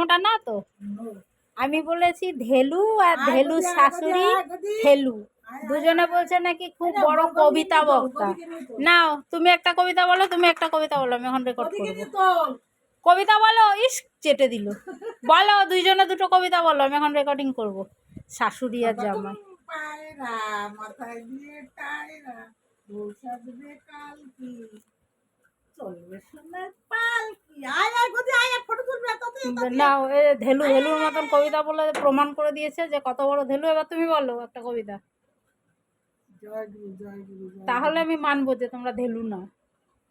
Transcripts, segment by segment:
মোটা না তো? আমি বলেছি ধেলু আর ধেলু শাশুড়ি হেলু দুজনে বলছে নাকি খুব বড় কবিতা বক্তা। নাও তুমি একটা কবিতা বলো তুমি একটা কবিতা বলো আমি এখন রেকর্ড করব। কবিতা বলো ইস চেটে দিল। বলো দুইজনে দুটো কবিতা বলো আমি এখন রেকর্ডিং করব। শাশুড়ি আর জামাই। চলবে সোনার পালকি। আয় আয় না এ ধেলু ধেলুর মতন কবিতা বলে প্রমাণ করে দিয়েছে যে কত বড় ধেলু। এবার তুমি বলো একটা কবিতা। তাহলে আমি মানবো যে তোমরা ধেলু না।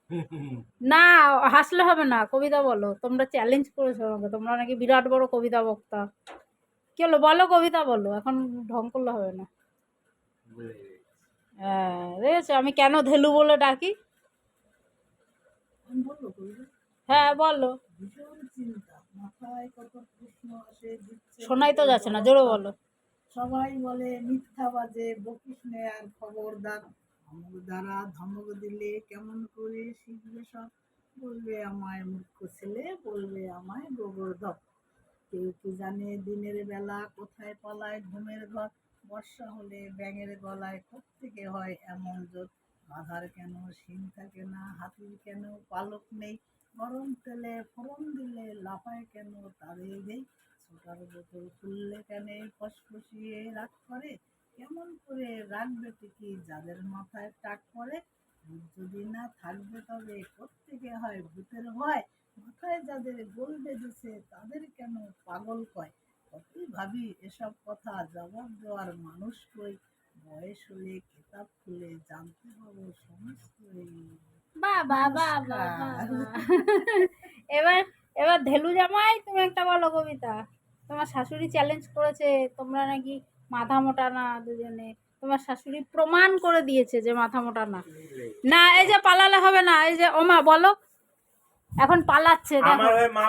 না হাসলে হবে না কবিতা বলো। তোমরা চ্যালেঞ্জ করেছ আমাকে। তোমরা নাকি বিরাট বড় কবিতা বক্তা। কি হলো? বলো কবিতা বলো। এখন ঢং করলে হবে না। হ্যাঁ দেখেছ আমি কেন ধেলু বলে ডাকি? হ্যাঁ বলো। চিন্তা। শোনাই তো যাচ্ছে না জোরে বলো। সবাই বলে মিথ্যা বাজে বকিস নে আর খবরদার। দ্বারা ধমক দিলে কেমন করে শিখবে সব? বলবে আমায় মূর্খ ছেলে বলবে আমায় গোবর গোবর্ধক কেউ কি জানে দিনের বেলা কোথায় পালায় ঘুমের ঘর? বর্ষা হলে ব্যাঙের গলায় থেকে হয় এমন জোর? বাধার কেন শিং থাকে না হাতির কেন পালক নেই? গরম তেলে ফোড়ন দিলে লাফায় কেন? তাদের নেই ছোটার বোতল খুললে কেন ফসফসিয়ে রাগ করে? কেমন করে রাখবে কি যাদের মাথায় টাক পড়ে? যদি না থাকবে তবে প্রত্যেকে হয় ভূতের ভয়? মাথায় যাদের গোল বেঁধেছে তাদের কেন পাগল কয়? কতই ভাবি এসব কথা, জবাব দেওয়ার মানুষ কই? বয়স হলে কিতাব খুলে জানতে পারব সমস্তই বাবা বাবা এবার এবার ধেলু জামাই তুমি একটা বলো কবিতা। তোমার শাশুড়ি চ্যালেঞ্জ করেছে তোমরা নাকি মাথা মোটা না দুজনে। তোমার শাশুড়ি প্রমাণ করে দিয়েছে যে মাথা মোটা না না এই যে পালালে হবে না এই যে ওমা বলো। এখন পালাচ্ছে দেখো। মা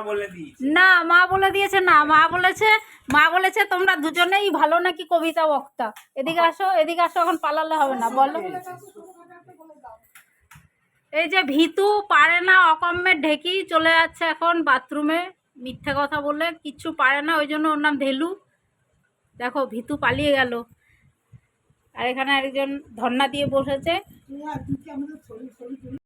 না মা বলে দিয়েছে না মা বলেছে মা বলেছে তোমরা দুজনেই ভালো নাকি কবিতা বক্তা। এদিকে আসো এদিকে আসো এখন পালালে হবে না বলো। এই যে ভিতু পারে না অকম্যের ঢেকি, চলে যাচ্ছে এখন বাথরুমে। মিথ্যে কথা বলে কিচ্ছু পারে না, ওই জন্য ওর নাম ধেলু। দেখো, ভিতু পালিয়ে গেল। আর এখানে একজন ধর্না দিয়ে বসেছে।